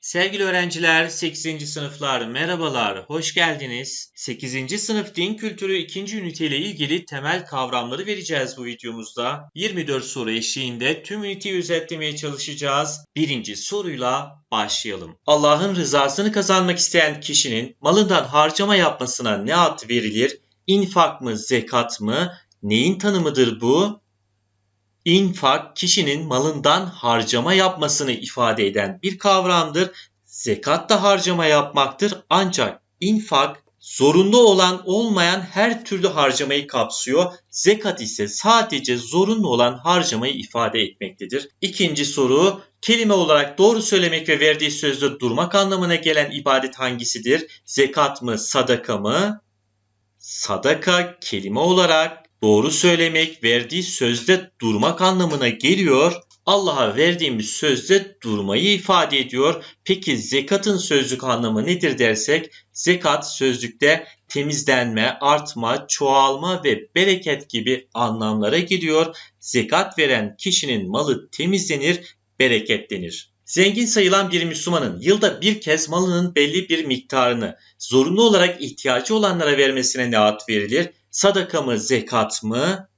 Sevgili öğrenciler, 8. sınıflar merhabalar, hoş geldiniz. 8. sınıf din kültürü 2. ünite ile ilgili temel kavramları vereceğiz bu videomuzda. 24 soru eşliğinde tüm üniteyi özetlemeye çalışacağız. Birinci soruyla başlayalım. Allah'ın rızasını kazanmak isteyen kişinin malından harcama yapmasına ne ad verilir? İnfak mı, zekat mı? Neyin tanımıdır bu? İnfak kişinin malından harcama yapmasını ifade eden bir kavramdır. Zekat da harcama yapmaktır ancak infak zorunlu olan olmayan her türlü harcamayı kapsıyor. Zekat ise sadece zorunlu olan harcamayı ifade etmektedir. İkinci soru kelime olarak doğru söylemek ve verdiği sözde durmak anlamına gelen ibadet hangisidir? Zekat mı, sadaka mı? Sadaka kelime olarak doğru söylemek, verdiği sözde durmak anlamına geliyor. Allah'a verdiğimiz sözde durmayı ifade ediyor. Peki zekatın sözlük anlamı nedir dersek, zekat sözlükte temizlenme, artma, çoğalma ve bereket gibi anlamlara geliyor. Zekat veren kişinin malı temizlenir, bereketlenir. Zengin sayılan bir Müslümanın yılda bir kez malının belli bir miktarını zorunlu olarak ihtiyacı olanlara vermesine ne verilir? Sadaka mı, zekat mı?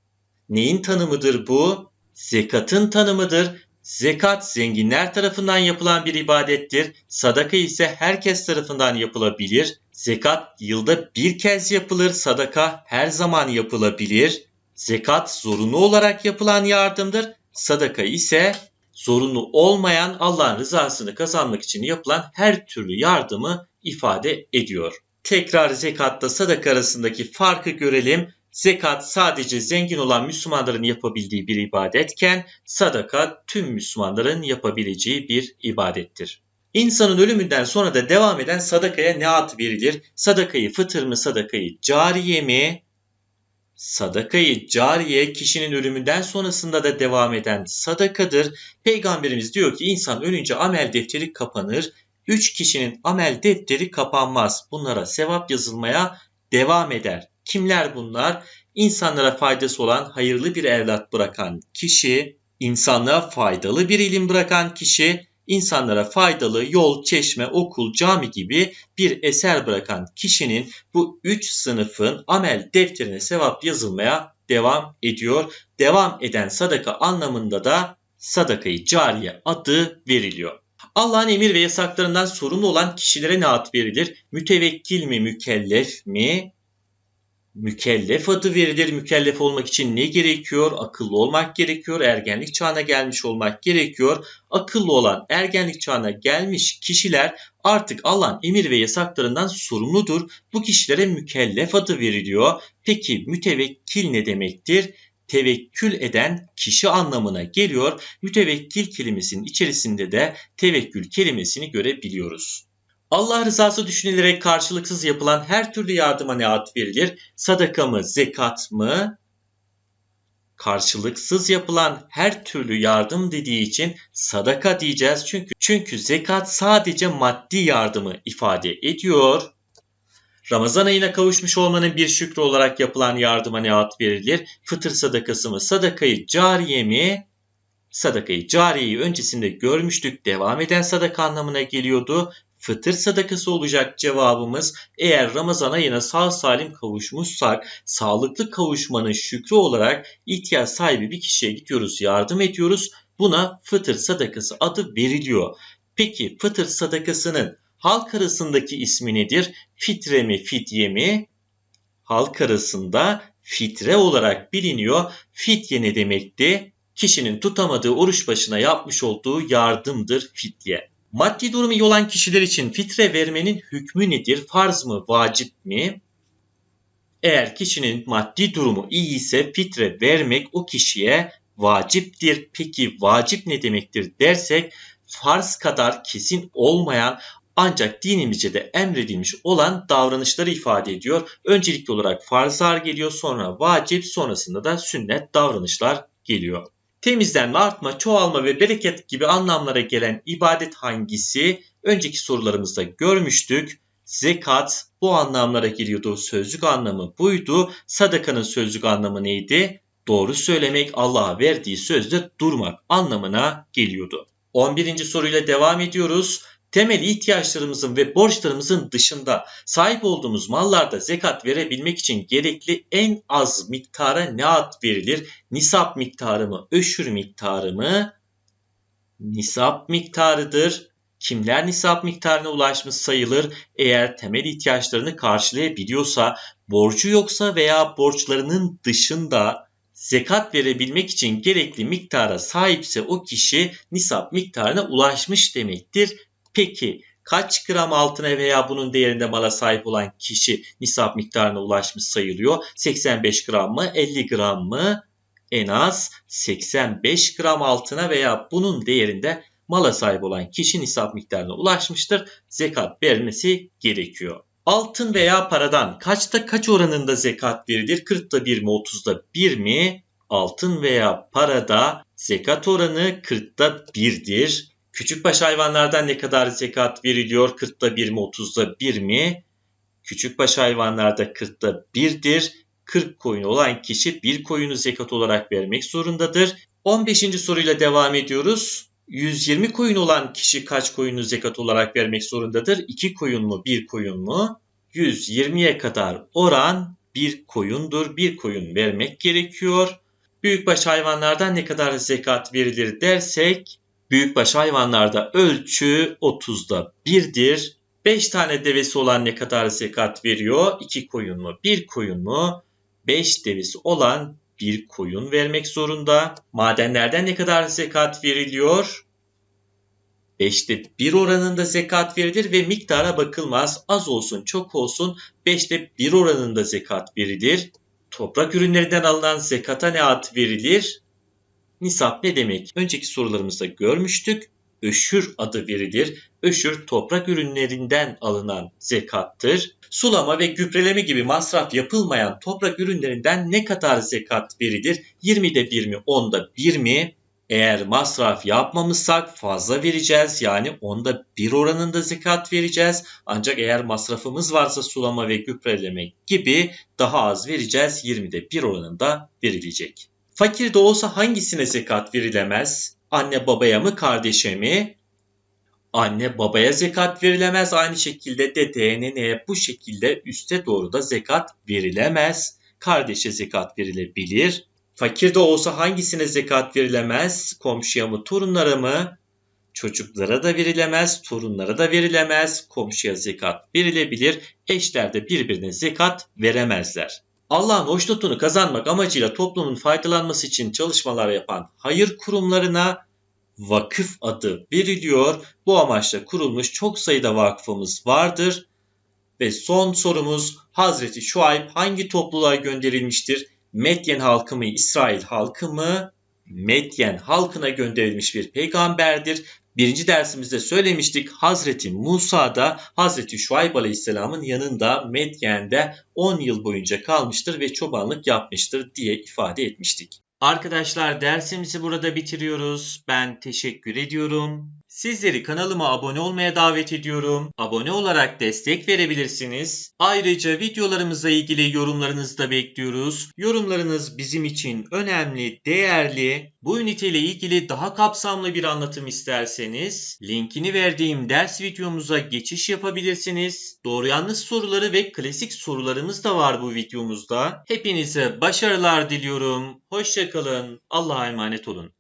Neyin tanımıdır bu? Zekatın tanımıdır. Zekat zenginler tarafından yapılan bir ibadettir. Sadaka ise herkes tarafından yapılabilir. Zekat yılda bir kez yapılır. Sadaka her zaman yapılabilir. Zekat zorunlu olarak yapılan yardımdır. Sadaka ise zorunlu olmayan Allah'ın rızasını kazanmak için yapılan her türlü yardımı ifade ediyor. Tekrar zekatla sadaka arasındaki farkı görelim. Zekat sadece zengin olan Müslümanların yapabildiği bir ibadetken sadaka tüm Müslümanların yapabileceği bir ibadettir. İnsanın ölümünden sonra da devam eden sadakaya ne ad verilir? Sadakayı fıtır mı, sadakayı cariye mi? Sadakayı cariye kişinin ölümünden sonrasında da devam eden sadakadır. Peygamberimiz diyor ki insan ölünce amel defteri kapanır. Üç kişinin amel defteri kapanmaz. Bunlara sevap yazılmaya devam eder. Kimler bunlar? İnsanlara faydası olan hayırlı bir evlat bırakan kişi, insanlığa faydalı bir ilim bırakan kişi, insanlara faydalı yol, çeşme, okul, cami gibi bir eser bırakan kişinin bu üç sınıfın amel defterine sevap yazılmaya devam ediyor. Devam eden sadaka anlamında da sadakayı cariye adı veriliyor. Allah'ın emir ve yasaklarından sorumlu olan kişilere ne ad verilir? Mütevekkil mi, mükellef mi? Mükellef adı verilir. Mükellef olmak için ne gerekiyor? Akıllı olmak gerekiyor. Ergenlik çağına gelmiş olmak gerekiyor. Akıllı olan ergenlik çağına gelmiş kişiler artık Allah'ın emir ve yasaklarından sorumludur. Bu kişilere mükellef adı veriliyor. Peki mütevekkil ne demektir? Tevekkül eden kişi anlamına geliyor. Mütevekkil kelimesinin içerisinde de tevekkül kelimesini görebiliyoruz. Allah rızası düşünülerek karşılıksız yapılan her türlü yardıma ne ad verilir? Sadaka mı, zekat mı? Karşılıksız yapılan her türlü yardım dediği için sadaka diyeceğiz. Çünkü çünkü zekat sadece maddi yardımı ifade ediyor. Ramazan ayına kavuşmuş olmanın bir şükrü olarak yapılan yardıma ne ad verilir? Fıtır sadakası mı? Sadakayı cariye mi? Sadakayı cariyeyi öncesinde görmüştük. Devam eden sadaka anlamına geliyordu. Fıtır sadakası olacak cevabımız. Eğer Ramazan ayına sağ salim kavuşmuşsak sağlıklı kavuşmanın şükrü olarak ihtiyaç sahibi bir kişiye gidiyoruz, yardım ediyoruz. Buna fıtır sadakası adı veriliyor. Peki fıtır sadakasının halk arasındaki ismi nedir? Fitre mi, fidye mi? Halk arasında fitre olarak biliniyor. Fidye ne demekti? Kişinin tutamadığı oruç başına yapmış olduğu yardımdır fidye. Maddi durumu iyi olan kişiler için fitre vermenin hükmü nedir? Farz mı, vacip mi? Eğer kişinin maddi durumu iyi ise fitre vermek o kişiye vaciptir. Peki vacip ne demektir dersek farz kadar kesin olmayan ancak dinimizce de emredilmiş olan davranışları ifade ediyor. Öncelikli olarak farzlar geliyor, sonra vacip, sonrasında da sünnet davranışlar geliyor. Temizlenme, artma, çoğalma ve bereket gibi anlamlara gelen ibadet hangisi? Önceki sorularımızda görmüştük. Zekat bu anlamlara geliyordu. Sözlük anlamı buydu. Sadakanın sözlük anlamı neydi? Doğru söylemek, Allah'a verdiği sözde durmak anlamına geliyordu. 11. soruyla devam ediyoruz. Temel ihtiyaçlarımızın ve borçlarımızın dışında sahip olduğumuz mallarda zekat verebilmek için gerekli en az miktara ne ad verilir? Nisap miktarı mı, öşür miktarı mı? Nisap miktarıdır. Kimler nisap miktarına ulaşmış sayılır? Eğer temel ihtiyaçlarını karşılayabiliyorsa, borcu yoksa veya borçlarının dışında zekat verebilmek için gerekli miktara sahipse o kişi nisap miktarına ulaşmış demektir. Peki kaç gram altına veya bunun değerinde mala sahip olan kişi nisap miktarına ulaşmış sayılıyor? 85 gram mı 50 gram mı? En az 85 gram altına veya bunun değerinde mala sahip olan kişi nisap miktarına ulaşmıştır. Zekat vermesi gerekiyor. Altın veya paradan kaçta kaç oranında zekat verilir? 40'ta 1 mi 30'da 1 mi? Altın veya parada zekat oranı 40'ta 1'dir. Küçükbaş hayvanlardan ne kadar zekat veriliyor? 40'ta 1 mi 30'da 1 mi? Küçükbaş hayvanlarda 40'ta 1'dir. 40 koyun olan kişi bir koyunu zekat olarak vermek zorundadır. 15. soruyla devam ediyoruz. 120 koyun olan kişi kaç koyunu zekat olarak vermek zorundadır? 2 koyun mu, 1 koyun mu? 120'ye kadar oran bir koyundur. Bir koyun vermek gerekiyor. Büyükbaş hayvanlardan ne kadar zekat verilir dersek, büyükbaş hayvanlarda ölçü 30'da 1'dir. 5 tane devesi olan ne kadar zekat veriyor? 2 koyun mu, 1 koyun mu? 5 devesi olan bir koyun vermek zorunda. Madenlerden ne kadar zekat veriliyor? 5'te 1 oranında zekat verilir ve miktara bakılmaz. Az olsun çok olsun 5'te 1 oranında zekat verilir. Toprak ürünlerinden alınan zekata ne ad verilir? Nisap ne demek? Önceki sorularımızda görmüştük. Öşür adı verilir. Öşür toprak ürünlerinden alınan zekattır. Sulama ve gübreleme gibi masraf yapılmayan toprak ürünlerinden ne kadar zekat verilir? 20'de 1 mi, 10'da 1 mi? Eğer masraf yapmamışsak fazla vereceğiz. Yani onda bir oranında zekat vereceğiz. Ancak eğer masrafımız varsa sulama ve gübreleme gibi daha az vereceğiz. 20'de bir oranında verilecek. Fakir de olsa hangisine zekat verilemez? Anne babaya mı kardeşe mi? Anne babaya zekat verilemez. Aynı şekilde dedeye neneye bu şekilde üste doğru da zekat verilemez. Kardeşe zekat verilebilir. Fakir de olsa hangisine zekat verilemez? Komşuya mı, torunlara mı? Çocuklara da verilemez, torunlara da verilemez. Komşuya zekat verilebilir. Eşler de birbirine zekat veremezler. Allah'ın hoşnutunu kazanmak amacıyla toplumun faydalanması için çalışmalar yapan hayır kurumlarına vakıf adı veriliyor. Bu amaçla kurulmuş çok sayıda vakfımız vardır. Ve son sorumuz Hazreti Şuayb hangi topluluğa gönderilmiştir? Medyen halkı mı, İsrail halkı mı? Medyen halkına gönderilmiş bir peygamberdir. Birinci dersimizde söylemiştik Hazreti Musa da Hazreti Şuayb Aleyhisselam'ın yanında Medyen'de 10 yıl boyunca kalmıştır ve çobanlık yapmıştır diye ifade etmiştik. Arkadaşlar dersimizi burada bitiriyoruz. Ben teşekkür ediyorum. Sizleri kanalıma abone olmaya davet ediyorum. Abone olarak destek verebilirsiniz. Ayrıca videolarımızla ilgili yorumlarınızı da bekliyoruz. Yorumlarınız bizim için önemli, değerli. Bu üniteyle ilgili daha kapsamlı bir anlatım isterseniz linkini verdiğim ders videomuza geçiş yapabilirsiniz. Doğru yanlış soruları ve klasik sorularımız da var bu videomuzda. Hepinize başarılar diliyorum. Hoşçakalın. Allah'a emanet olun.